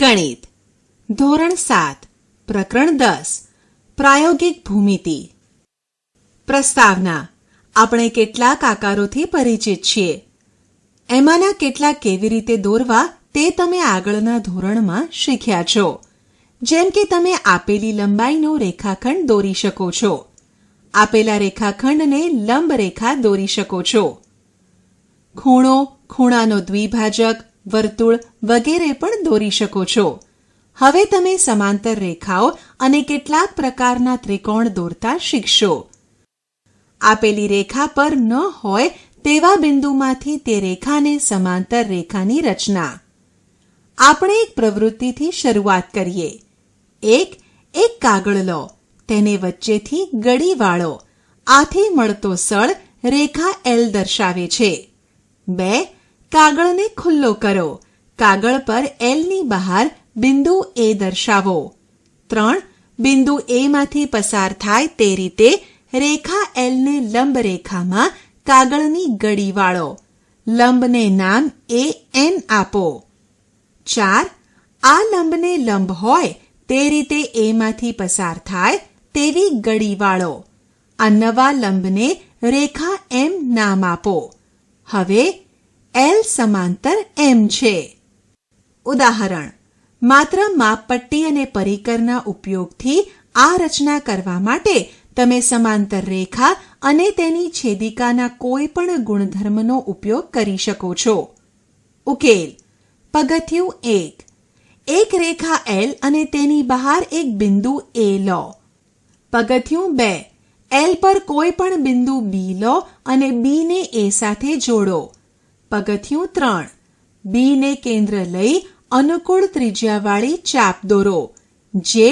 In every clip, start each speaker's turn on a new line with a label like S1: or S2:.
S1: ગણિત. ધોરણ સાત. પ્રકરણ દસ. પ્રાયોગિક ભૂમિતિ. પ્રસ્તાવના. આપણે કેટલાક આકારોથી પરિચિત છીએ. એમાંના કેટલાક કેવી રીતે દોરવા તે તમે આગળના ધોરણમાં શીખ્યા છો. જેમ કે તમે આપેલી લંબાઈનો રેખાખંડ દોરી શકો છો. આપેલા રેખાખંડને લંબ રેખા દોરી શકો છો. ખૂણો, ખૂણાનો દ્વિભાજક વર્તુળ વગેરે પણ દોરી શકો છો. હવે તમે સમાંતર રેખાઓ અને કેટલાક પ્રકારના ત્રિકોણ દોરતા શીખશો. આપેલી રેખા પર ન હોય તેવા બિંદુમાંથી તે રેખાને સમાંતર રેખાની રચના. આપણે એક પ્રવૃત્તિથી શરૂઆત કરીએ. એક એક કાગળ લો. તેને વચ્ચેથી ગળી વાળો. આથી મળતો સળ રેખા એલ દર્શાવે છે. બે કાગળને ખુલ્લો કરો. કાગળ પર એલની બહાર બિંદુ એ દર્શાવો. ત્રણ, બિંદુ એ માંથી પસાર થાય તે રીતે રેખા એલને લંબ રેખામાં કાગળની ગળી વાળો. લંબને નામ એ એન આપો. ચાર, આ લંબને લંબ હોય તે રીતે એમાંથી પસાર થાય તેવી ગળી વાળો. આ નવા લંબને રેખા એમ નામ આપો. હવે એલ સમાંતર એમ છે. ઉદાહરણ, માત્ર માપપટ્ટી અને પરિકરના ઉપયોગથી આ રચના કરવા માટે તમે સમાંતર રેખા અને તેની છેદિકાના કોઈ પણ ગુણધર્મનો ઉપયોગ કરી શકો છો. ઉકેલ, પગથિયું એક. એક રેખા એલ અને તેની બહાર એક બિંદુ એ લો. પગથિયું બે. એલ પર કોઈ પણ બિંદુ બી લો અને બીને એ સાથે જોડો. પગથિયું ત્રણ. બી ને કેન્દ્ર લઈ અનુકૂળ ત્રિજ્યાવાળી ચાપ દોરો, જે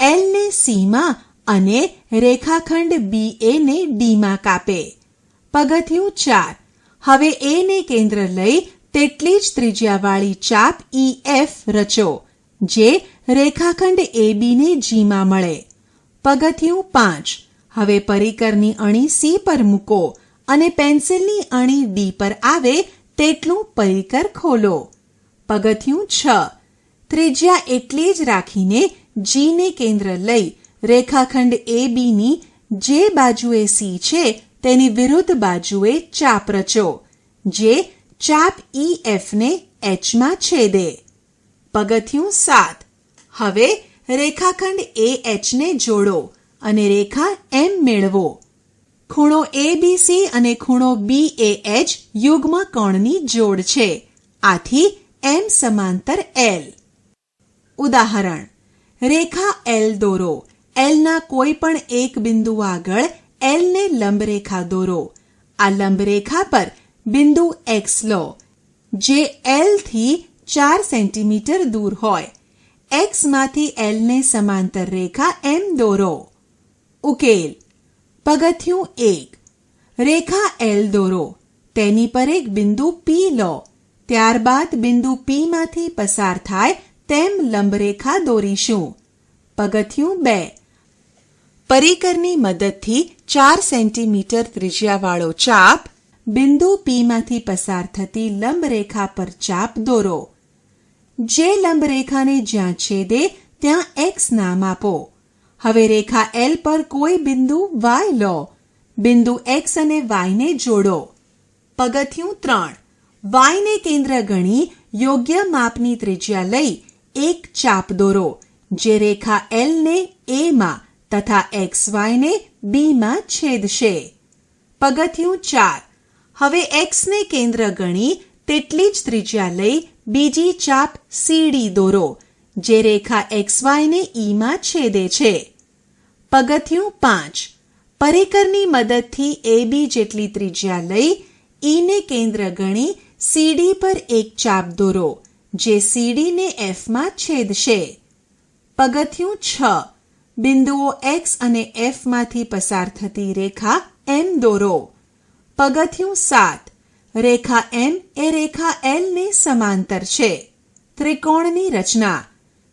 S1: એલ ને સીમાં અને રેખાખંડ બી એ ને ડીમાં કાપે. પગથિયું ચાર. હવે એ ને કેન્દ્ર લઈ તેટલી જ ત્રિજ્યાવાળી ચાપ ઈ એફ રચો, જે રેખાખંડ એ બી ને જીમાં મળે. પગથિયું પાંચ. હવે પરિકરની અણી સી પર મૂકો અને પેન્સિલની અણી ડી પર આવે તેટલું પરિકર ખોલો. પગથિયું છ. ત્રિજ્યા એટલી જ રાખીને જીને કેન્દ્ર લઈ રેખાખંડ એ બીની જે બાજુએ સી છે તેની વિરુદ્ધ બાજુએ ચાપ રચો, જે ચાપ ઈ એફને એચમાં છેદે. પગથિયું સાત. હવે રેખાખંડ એ એચને જોડો અને રેખા એમ મેળવો. ખૂણો એબીસી અને ખૂણો બી એ એચ યુગ્મ કોણની જોડ છે. આથી એમ સમાંતર એલ ઉદાહરણ. રેખા એલ દોરો. એલના કોઈ પણ એક બિંદુ આગળ એલને લંબરેખા દોરો. આ લંબરેખા પર બિંદુ એક્સ લો, જે એલથી ચાર સેન્ટીમીટર દૂર હોય. એક્સમાંથી એલને સમાંતર રેખા એમ દોરો. ઉકેલ. પગથિયું એક. રેખા એલ દોરો. તેની પર એક બિંદુ પી લો. ત્યારબાદ બિંદુ પી માંથી પસાર થાય તેમ લંબરેખા દોરીશું. પગથિયું બે. પરિકરની મદદથી ચાર સેન્ટીમીટર ત્રિજ્યાવાળો ચાપ, બિંદુ પીમાંથી પસાર થતી લંબરેખા પર ચાપ દોરો. જે લંબરેખાને જ્યાં છેદે, ત્યાં એક્સ નામ આપો. હવે રેખા એલ પર કોઈ બિંદુ વાય લો. બિંદુ એક્સ અને વાયને જોડો. પગથિયું ત્રણ. વાયને કેન્દ્ર ગણી યોગ્ય માપની ત્રિજ્યા લઈ એક ચાપ દોરો, જે રેખા એલને એમાં તથા એક્સ વાયને બીમાં છેદશે. પગથિયું ચાર. હવે એક્સને કેન્દ્ર ગણી તેટલી જ ત્રિજ્યા લઈ બીજી ચાપ સીડી દોરો, જે રેખા એક્સ વાયને ઈમાં છેદે છે. પગથિયું પાંચ. પરિકરની મદદથી એ બી જેટલી ત્રિજ્યા લઈ, ઈને કેન્દ્ર ગણી, સીડી પર એક ચાપ દોરો, જે સીડીને એફમાં છેદશે. પગથિયું છ. બિંદુઓ એક્સ અને એફમાંથી પસાર થતી રેખા એમ દોરો. પગથિયું સાત. રેખા એમ એ રેખા એલને સમાંતર છે. ત્રિકોણની રચના.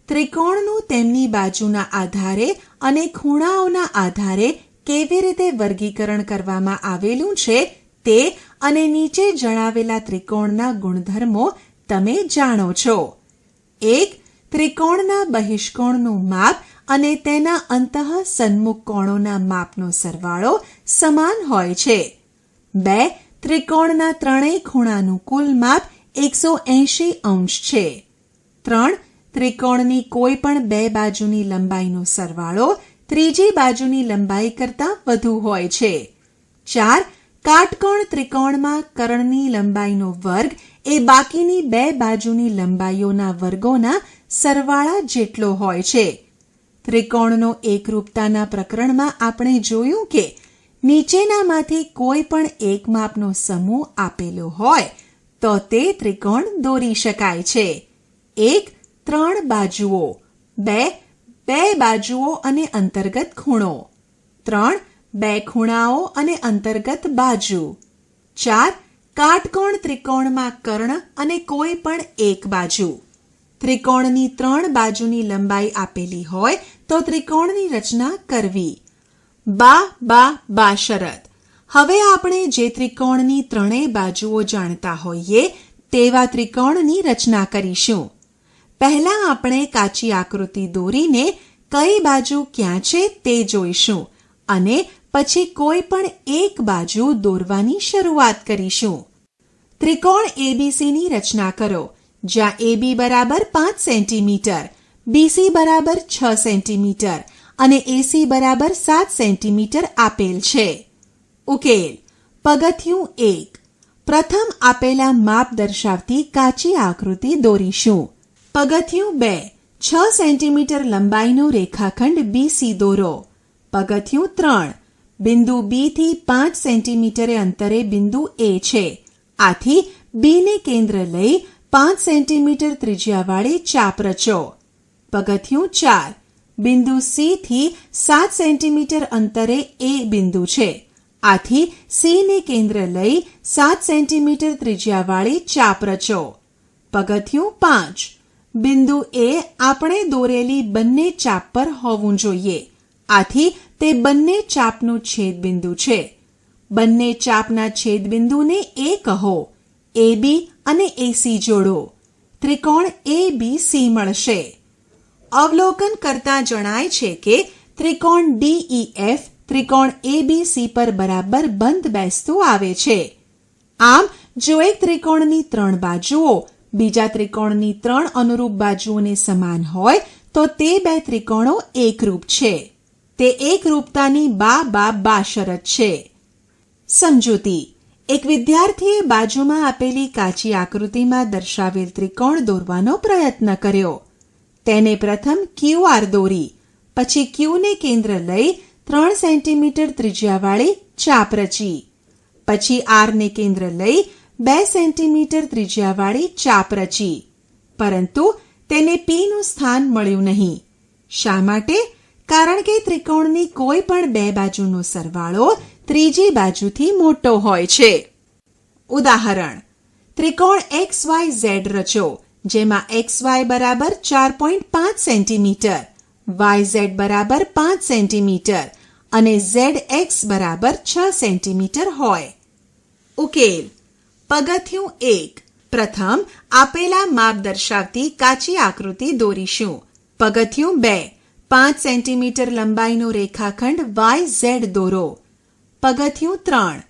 S1: ત્રિકોણનું તેમની બાજુના આધારે અને ખૂણાઓના આધારે કેવી રીતે વર્ગીકરણ કરવામાં આવેલું છે તે અને નીચે જણાવેલા ત્રિકોણના ગુણધર્મો તમે જાણો છો. એક, ત્રિકોણના બહિષ્કોણનું માપ અને તેના અંતઃ સન્મુખ કોણોના માપનો સરવાળો સમાન હોય છે. બે, ત્રિકોણના ત્રણેય ખૂણાનું કુલ માપ એકસો એંશી અંશ છે. ત્રણ ત્રિકોણની કોઈ પણ બે બાજુની લંબાઈનો સરવાળો ત્રીજી બાજુની લંબાઈ કરતાં વધુ હોય છે. ચાર, કાટકોણ ત્રિકોણમાં કર્ણની લંબાઈનો વર્ગ એ બાકીની બે બાજુની લંબાઈઓના વર્ગોના સરવાળા જેટલો હોય છે. ત્રિકોણનો એકરૂપતાના પ્રકરણમાં આપણે જોયું કે નીચેનામાંથી કોઈ પણ એક માપનો સમૂહ આપેલો હોય તો તે ત્રિકોણ દોરી શકાય છે. એક ત્રણ બાજુઓ. બે બે બાજુઓ અને અંતર્ગત ખૂણો. ત્રણ, બે ખૂણાઓ અને અંતર્ગત બાજુ. ચાર, કાટકોણ ત્રિકોણમાં કર્ણ અને કોઈ પણ એક બાજુ. ત્રિકોણની ત્રણ બાજુની લંબાઈ આપેલી હોય તો ત્રિકોણની રચના કરવી. બા બા બા શરત. હવે આપણે જે ત્રિકોણની ત્રણેય બાજુઓ જાણતા હોઈએ તેવા ત્રિકોણની રચના કરીશું. પહેલા આપણે કાચી આકૃતિ દોરીને કઈ બાજુ ક્યાં છે તે જોઈશું અને પછી કોઈ પણ એક બાજુ દોરવાની શરૂઆત કરીશું. ત્રિકોણ એબીસીની રચના કરો, જ્યાં એબી બરાબર પાંચ સેન્ટીમીટર બીસી બરાબર છ સેન્ટીમીટર અને એસી બરાબર સાત સેન્ટીમીટર આપેલ છે. ઉકેલ, પગથિયું એક. પ્રથમ આપેલા માપ દર્શાવતી કાચી આકૃતિ દોરીશું. પગથિયું બે, છ સેન્ટીમીટર લંબાઈનો રેખાખંડ બીસી દોરો પગથિયું ત્રણ, બિંદુ બી થી પાંચ સેન્ટીમીટરે અંતરે બિંદુ એ છે. આથી બીને કેન્દ્ર લઈ પાંચ સેન્ટીમીટર ત્રિજ્યાવાળી ચાપ રચો. પગથિયું ચાર, બિંદુ સી થી સાત સેન્ટીમીટર અંતરે એ બિંદુ છે. આથી સી ને કેન્દ્ર લઈ સાત સેન્ટીમીટર ત્રિજ્યાવાળી ચાપ રચો. પગથિયું પાંચ બિંદુ એ આપણે દોરેલી બંને ચાપ પર હોવું જોઈએ. આથી તે બંને ચાપનું છેદબિંદુ છે. બંને ચાપના છેદબિંદુને એ કહો. એ બી અને એસી જોડો. ત્રિકોણ એ બી સી મળશે. અવલોકન કરતા જણાય છે કે ત્રિકોણ ડીઈ એફ ત્રિકોણ એ બી સી પર બરાબર બંધ બેસતું આવે છે. આમ, જો એક ત્રિકોણની ત્રણ બાજુઓ બીજા ત્રિકોણની ત્રણ અનુરૂપ બાજુઓને સમાન હોય, તો તે બે ત્રિકોણો એકરૂપ છે. તે એકરૂપતાની બા બા બા શરત છે. સમજૂતી. એક વિદ્યાર્થીએ બાજુમાં આપેલી કાચી આકૃતિમાં દર્શાવેલ ત્રિકોણ દોરવાનો પ્રયત્ન કર્યો. તેને પ્રથમ ક્યુ આર દોરી, પછી ક્યુને કેન્દ્ર લઈ ત્રણ સેન્ટીમીટર ત્રિજ્યાવાળી ચાપ રચી, પછી આરને કેન્દ્ર લઈ બે સેન્ટીમીટર ત્રિજ્યાવાળી ચાપ રચી. પરંતુ તેને પીનું સ્થાન મળ્યું નહીં. શા માટે? કારણ કે ત્રિકોણની કોઈ પણ બે બાજુનો સરવાળો ત્રીજી બાજુથી મોટો હોય છે. ઉદાહરણ. ત્રિકોણ એક્સ વાય ઝેડ રચો, જેમાં એક્સ વાય બરાબર ચાર પોઈન્ટ પાંચ સેન્ટીમીટર, વાય ઝેડ બરાબર પાંચ સેન્ટીમીટર અને ઝેડ એક્સ બરાબર છ સેન્ટીમીટર હોય. ઉકેલ. પગથિયું એક. પ્રથમ, આપેલા માપ દર્શાવતી કાચી આકૃતિ દોરીશું. પગથિયું બે. પાંચ સેન્ટીમીટર લંબાઈનો રેખાખંડ વાય ઝેડ દોરો. પગથિયું ત્રણ.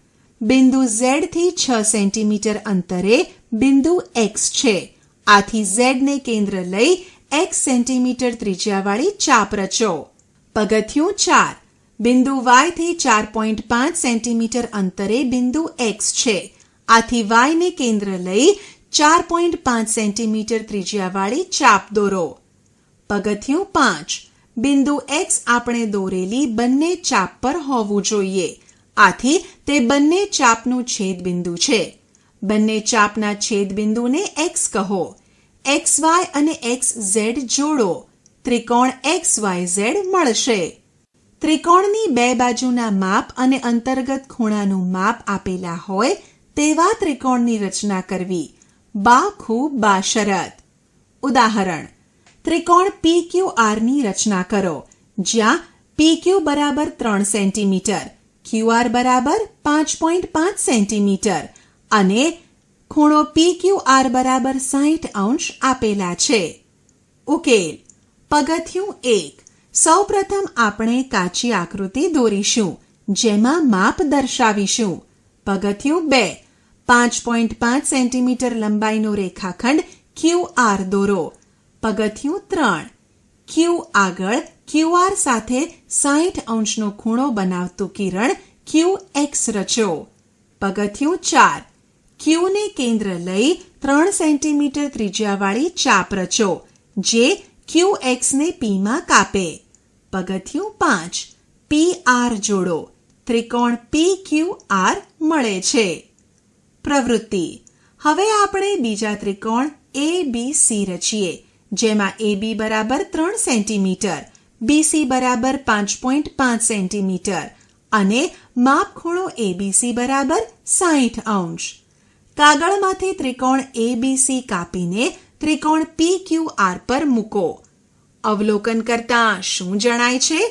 S1: બિંદુ ઝેડથી છ સેન્ટીમીટર અંતરે બિંદુ એક્સ છે. આથી ઝેડને કેન્દ્ર લઈ એક્સ સેન્ટીમીટર ત્રિજ્યાવાળી ચાપ રચો. પગથિયું ચાર. બિંદુ વાયથી ચાર પોઈન્ટ પાંચ સેન્ટીમીટર અંતરે બિંદુ એક્સ છે. આથી વાયને કેન્દ્ર લઈ ચાર પોઈન્ટ પાંચ સેન્ટીમીટર ત્રિજ્યાવાળી ચાપ દોરો. પગથિયું પાંચ. બિંદુ એક્સ આપણે દોરેલી બંને ચાપ પર હોવું જોઈએ. આથી તે બંને ચાપનું છેદબિંદુ છે. બંને ચાપના છેદબિંદુને એક્સ કહો. એક્સ વાય અને એક્સ ઝેડ જોડો. ત્રિકોણ એક્સ વાય ઝેડ મળશે. ત્રિકોણની બે બાજુના માપ અને અંતર્ગત ખૂણાનું માપ આપેલા હોય તેવા ત્રિકોણની રચના કરવી. બા ખૂબ બા શરત ઉદાહરણ. ત્રિકોણ પી ક્યુ આરની રચના કરો. જ્યાં પી ક્યુ બરાબર ત્રણ સેન્ટીમીટર ક્યુ આર બરાબર પાંચ પોઈન્ટ પાંચ સેન્ટીમીટર અને ખૂણો પી ક્યુ આર બરાબર સાહીઠ અંશ આપેલા છે. ઉકેલ. પગથિયું એક. સૌપ્રથમ આપણે કાચી આકૃતિ દોરીશું, જેમાં માપ દર્શાવીશું. પગથિયું બે. પાંચ પોઈન્ટ પાંચ સેન્ટીમીટર લંબાઈનો રેખાખંડ ક્યુ આર દોરો. પગથિયું ત્રણ. ક્યુ આગળ ક્યુઆર સાથે સાઠ અંશનો ખૂણો બનાવતું કિરણ ક્યુ એક્સ રચો. પગથિયું ચાર. ક્યુને કેન્દ્ર લઈ ત્રણ સેન્ટીમીટર ત્રિજ્યાવાળી ચાપ રચો, જે ક્યુ એક્સને પીમાં કાપે. પગથિયું પાંચ. પી આર જોડો. ત્રિકોણ પી ક્યુ આર મળે છે. પ્રવૃત્તિ. હવે આપણે બીજા ત્રિકોણ એ બી સી રચીએ, જેમાં એ બી બરાબર ત્રણ સેન્ટીમીટર બીસી બરાબર પાંચ પોઈન્ટ પાંચ સેન્ટીમીટર અને માપખૂણો એબીસી બરાબર સાહીઠ અંશ. કાગળમાંથી ત્રિકોણ એબીસી કાપીને ત્રિકોણ પી ક્યુ આર પર મૂકો. અવલોકન કરતા શું જણાય છે?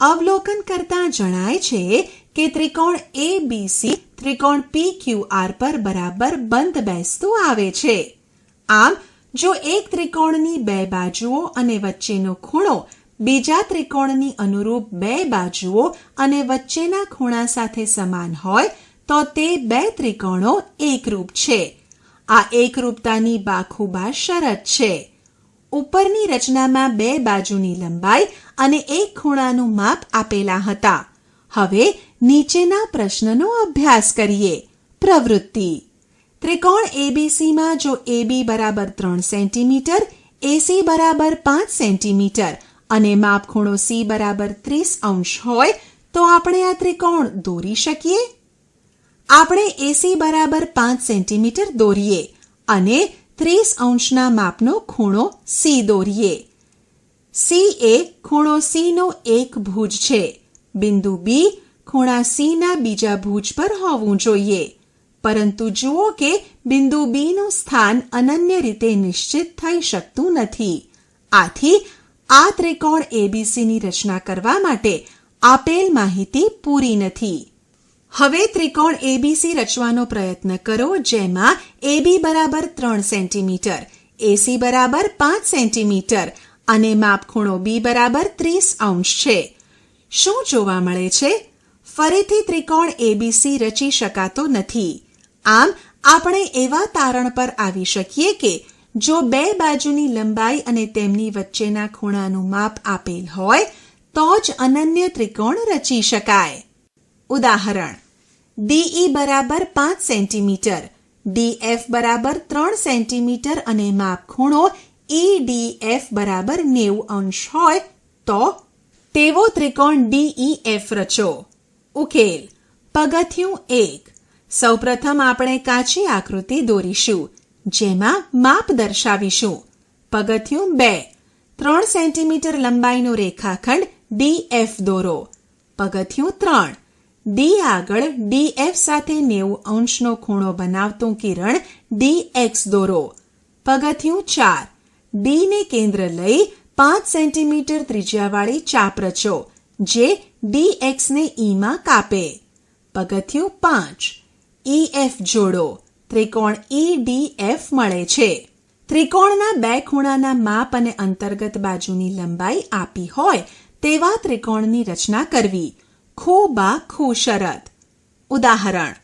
S1: અવલોકન કરતા જણાય છે કે ત્રિકોણ એ બી સી ત્રિકોણ પી ક્યુ આર પર બરાબર બંધ બેસતું આવે છે. આમ, જો એક ત્રિકોણની બે બાજુઓ અને વચ્ચેનો ખૂણો બીજા ત્રિકોણની અનુરૂપ બે બાજુઓ અને વચ્ચેના ખૂણા સાથે સમાન હોય, તો તે બે ત્રિકોણો એકરૂપ છે. આ એકરૂપતાની બાખુબા શરત છે. ઉપરની રચનામાં બે બાજુની લંબાઈ અને એક ખૂણાનું માપ આપેલા હતા. હવે નીચેના પ્રશ્નનો અભ્યાસ કરીએ. પ્રવૃત્તિ. ત્રિકોણ એબીસીમાં જો એબી બરાબર ત્રણ સેન્ટીમીટર એસી બરાબર પાંચ સેન્ટીમીટર અને માપખૂણો સી બરાબર ત્રીસ અંશ હોય, તો આપણે આ ત્રિકોણ દોરી શકીએ. આપણે એસી બરાબર પાંચ સેન્ટીમીટર દોરીએ અને ત્રીસ અંશના માપનો ખૂણો સી દોરીએ. સી એ ખૂણો સી નો એક ભુજ છે. બિંદુ બી ખૂણા સીના બીજા ભુજ પર હોવું જોઈએ. પરંતુ જુઓ કે બિંદુ બીનું સ્થાન અનન્ય રીતે નિશ્ચિત થઈ શકતું નથી. આથી આ ત્રિકોણ એબીસીની રચના કરવા માટે આપેલ માહિતી પૂરી નથી. હવે ત્રિકોણ એબીસી રચવાનો પ્રયત્ન કરો જેમાં એબી બરાબર ત્રણ સેન્ટીમીટર, એસી બરાબર પાંચ સેન્ટીમીટર અને માપખૂણો બી બરાબર ત્રીસ અંશ છે. શું જોવા મળે છે? ફરીથી ત્રિકોણ એબીસી રચી શકાતો નથી. આમ, આપણે એવા તારણ પર આવી શકીએ કે જો બે બાજુની લંબાઈ અને તેમની વચ્ચેના ખૂણાનું માપ આપેલ હોય, તો જ અનન્ય ત્રિકોણ રચી શકાય. ઉદાહરણ. ડીઈ બરાબર પાંચ સેન્ટીમીટર. ડીએફ બરાબર ત્રણ સેન્ટીમીટર અને માપ ખૂણો ઈડીએફ બરાબર નેવું અંશ હોય, તો તેવો ત્રિકોણ ડીઈએફ રચો. ઉકેલ. પગથિયું એક. સૌપ્રથમ આપણે કાચી આકૃતિ દોરીશું, જેમાં માપ દર્શાવીશું. પગથિયું બે. ત્રણ સેન્ટીમીટર લંબાઈનો રેખાખંડ ડીએફ દોરો. પગથિયું ત્રણ. ડી આગળ ડીએફ સાથે નેવું અંશનો ખૂણો બનાવતું કિરણ ડીએક્સ દોરો. પગથિયું ચાર. ડીને કેન્દ્ર લઈ પાંચ સેન્ટીમીટર ત્રિજ્યાવાળી ચાપ રચો, જે ડીએક્સને ઈમાં કાપે. પગથિયું પાંચ. ઈએફ જોડો. ત્રિકોણ ઈડીએફ મળે છે. ત્રિકોણના બે ખૂણાના માપ અને અંતર્ગત બાજુની લંબાઈ આપી હોય તેવા ત્રિકોણની રચના કરવી. ખૂ શરત ઉદાહરણ.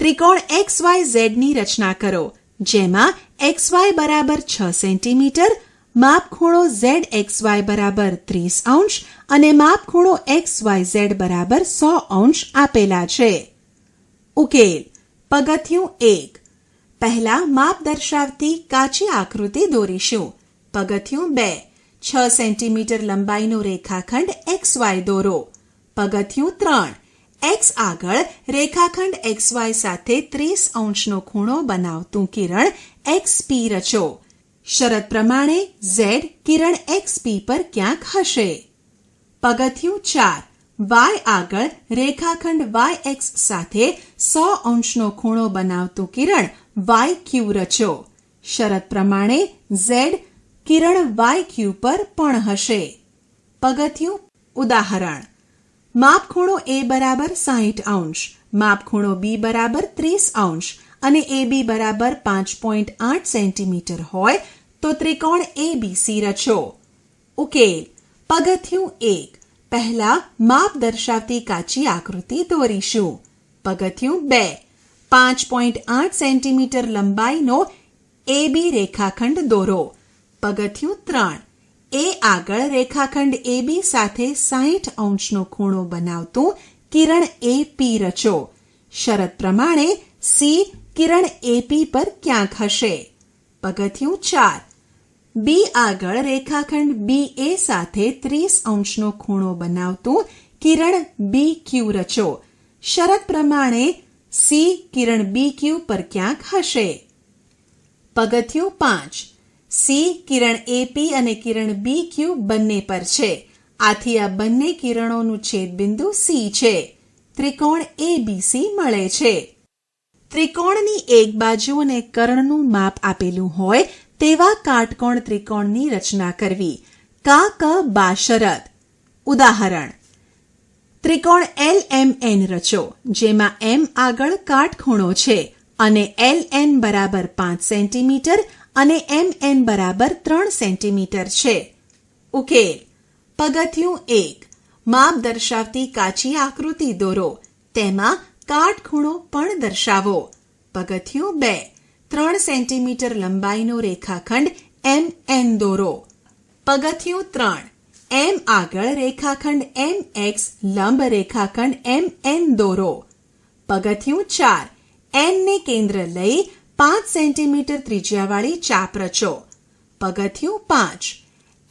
S1: ત્રિકોણ એક્સ વાય ઝેડની રચના કરો, જેમાં એક્સ વાય બરાબર છ સેન્ટીમીટર માપ ખૂણો ઝેડ એક્સ વાય બરાબર ત્રીસ અંશ અને માપ ખૂણો એક્સ વાય ઝેડ બરાબર સો અંશ આપેલા છે. ઉકેલ. પગથિયું એક. પહેલા માપ દર્શાવતી કાચી આકૃતિ દોરીશું. પગથિયું બે. છ સેન્ટીમીટર લંબાઈનો રેખાખંડ એક્સ વાય દોરો. પગથિયું ત્રણ. એક્સ આગળ રેખાખંડ એક્સ વાય સાથે ત્રીસ અંશનો ખૂણો બનાવતું કિરણ એક્સ પી રચો. શરત પ્રમાણે ઝેડ કિરણ એક્સ પી પર ક્યાંક હશે. પગથિયું ચાર. વાય આગળ રેખાખંડ વાય એક્સ સાથે સો અંશનો ખૂણો બનાવતું કિરણ વાય ક્યુ રચો. શરત પ્રમાણે ઝેડ કિરણ વાય ક્યુ પર પણ હશે. પગથિયું ઉદાહરણ. માપખૂણો એ બરાબર સાહીઠ અંશ, માપખૂણો બી બરાબર ત્રીસ અંશ અને એ બી બરાબર પાંચ પોઈન્ટ આઠ સેન્ટીમીટર હોય તો ત્રિકોણ એબીસી રચો. ઉકેલ. પગથિયું એક. પહેલા માપ દર્શાવતી કાચી આકૃતિ દોરીશું. પગથિયું બે. પાંચ પોઈન્ટ આઠ સેન્ટીમીટર લંબાઈનો એબી રેખાખંડ દોરો. પગથિયું ત્રણ. એ આગળ રેખાખંડ એબી સાથે સાહીઠ અંશનો ખૂણો બનાવતું કિરણ એપી રચો. શરત પ્રમાણે સી કિરણ એપી પર ક્યાંક હશે. પગથિયું ચાર. બી આગળ રેખાખંડ બી એ સાથે ત્રીસ અંશનો ખૂણો બનાવતું કિરણ બી ક્યુ રચો. શરત પ્રમાણે સી કિરણ બી ક્યુ પર ક્યાંક હશે. પગથિયું પાંચ. સી કિરણ એપી અને કિરણ બી ક્યુ બંને પર છે. આથી આ બંને કિરણોનું છેદબિંદુ સી છે. ત્રિકોણ એબીસી મળે છે. ત્રિકોણની એક બાજુ અને કર્ણનું માપ આપેલું હોય તેવા કાટકોણ ત્રિકોણની રચના કરવી. કા, ક, બા શરત ઉદાહરણ. ત્રિકોણ એલ એમ એન રચો, જેમાં એમ આગળ કાટખૂણો છે અને એલ એન બરાબર પાંચ સેન્ટીમીટર અને એમ એન બરાબર ત્રણ સેન્ટીમીટર છે. ઉકેલ. પગથિયું એક. માપ દર્શાવતી કાચી આકૃતિ દોરો. તેમાં કાટખૂણો પણ દર્શાવો. પગથિયું બે. ત્રણ સેન્ટીમીટર લંબાઈનો રેખાખંડ એમ એન દોરો. પગથિયું ત્રણ. એમ આગળ રેખાખંડ એમ એક્સ લંબ રેખાખંડ એમ એન દોરો. પગથિયું ચાર. એન ને કેન્દ્ર લઈ પાંચ સેન્ટીમીટર ત્રિજ્યાવાળી ચાપ રચો. પગથિયું પાંચ.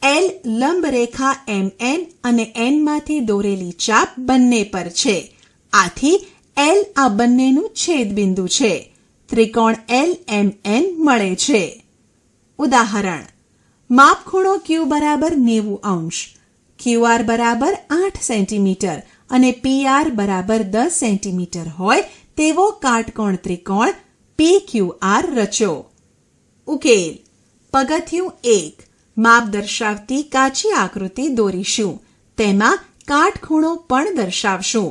S1: એલ લંબ રેખા એમ એન અને એનમાંથી દોરેલી ચાપ બંને પર છે. આથી એલ આ બંનેનું છેદબિંદુ છે. ત્રિકોણ એલ એમ એન મળે છે. ઉદાહરણ, માપખૂણો ક્યુ બરાબર નેવું અંશ ક્યુઆર બરાબર આઠ સેન્ટીમીટર અને પીઆર બરાબર દસ સેન્ટીમીટર હોય તેવો કાટકોણ ત્રિકોણ પી ક્યુ આર રચો. ઉકેલ, પગથિયું એક, માપ દર્શાવતી કાચી આકૃતિ દોરીશું, તેમાં કાટખૂણો પણ દર્શાવશું.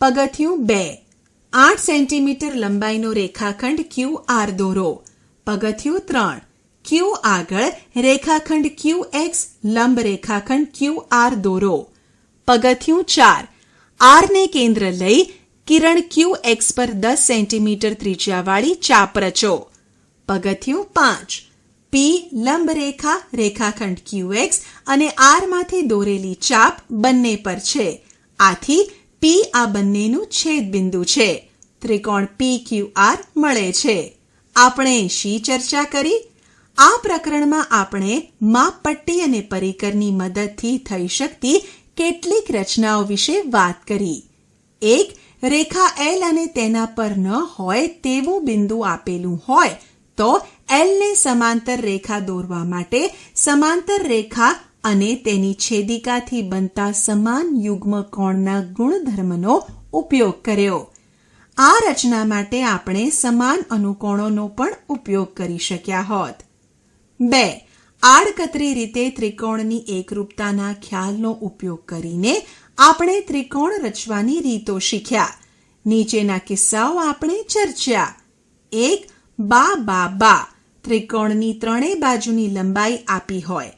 S1: પગથિયું બે આઠ સેન્ટીમીટર લંબાઈનો રેખાખંડ ક્યુ આર દોરો પગથિયું ત્રણ ક્યુ આગળ રેખાખંડ ક્યુ એક્સ લંબ રેખાખંડ ક્યુ આર દોરો પગથિયું ચાર આર ને કેન્દ્ર લઈ કિરણ ક્યુ એક્સ પર દસ સેન્ટીમીટર ત્રિજ્યાવાળી ચાપ રચો પગથિયું પાંચ પી લંબ રેખા રેખાખંડ ક્યુ એક્સ અને આરમાંથી દોરેલી ચાપ બંને પર છે આથી પી આ બંનેનું છેદબિંદુ છે. ત્રિકોણ પી ક્યુ આર મળે છે. આપણે શી ચર્ચા કરી? આ પ્રકરણમાં આપણે માપપટ્ટી અને પરિકરની મદદથી થઈ શકતી કેટલીક રચનાઓ વિશે વાત કરી. એક, રેખા એલ અને તેના પર ન હોય તેવું બિંદુ આપેલું હોય તો એલને સમાંતર રેખા દોરવા માટે સમાંતર રેખા અને તેની છેદિકાથી બનતા સમાન યુગ્મ કોણના ગુણધર્મનો ઉપયોગ કર્યો. આ રચના માટે આપણે સમાન અનુકોણોનો પણ ઉપયોગ કરી શક્યા હોત. બે, આડકતરી રીતે ત્રિકોણની એકરૂપતાના ખ્યાલનો ઉપયોગ કરીને આપણે ત્રિકોણ રચવાની રીતો શીખ્યા. નીચેના કિસ્સાઓ આપણે ચર્ચ્યા. એક, બા બા બા. ત્રિકોણની ત્રણેય બાજુની લંબાઈ આપી હોય.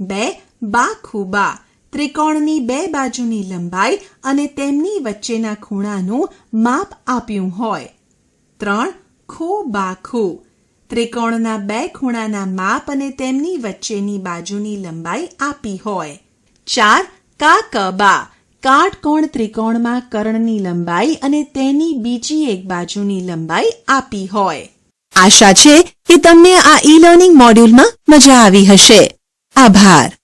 S1: બે બા ખૂબા ત્રિકોણની બે બાજુની લંબાઈ અને તેમની વચ્ચેના ખૂણાનું માપ આપ્યું હોય. ત્રણ ખૂ બા ખૂ ત્રિકોણના બે ખૂણાના માપ અને તેમની વચ્ચેની બાજુની લંબાઈ આપી હોય. ચાર કા ક બા કાટકોણ ત્રિકોણમાં કર્ણની લંબાઈ અને તેની બીજી એક બાજુની લંબાઈ આપી હોય. આશા છે કે તમને આ ઈ લર્નિંગ મોડ્યુલમાં મજા આવી હશે. આભાર.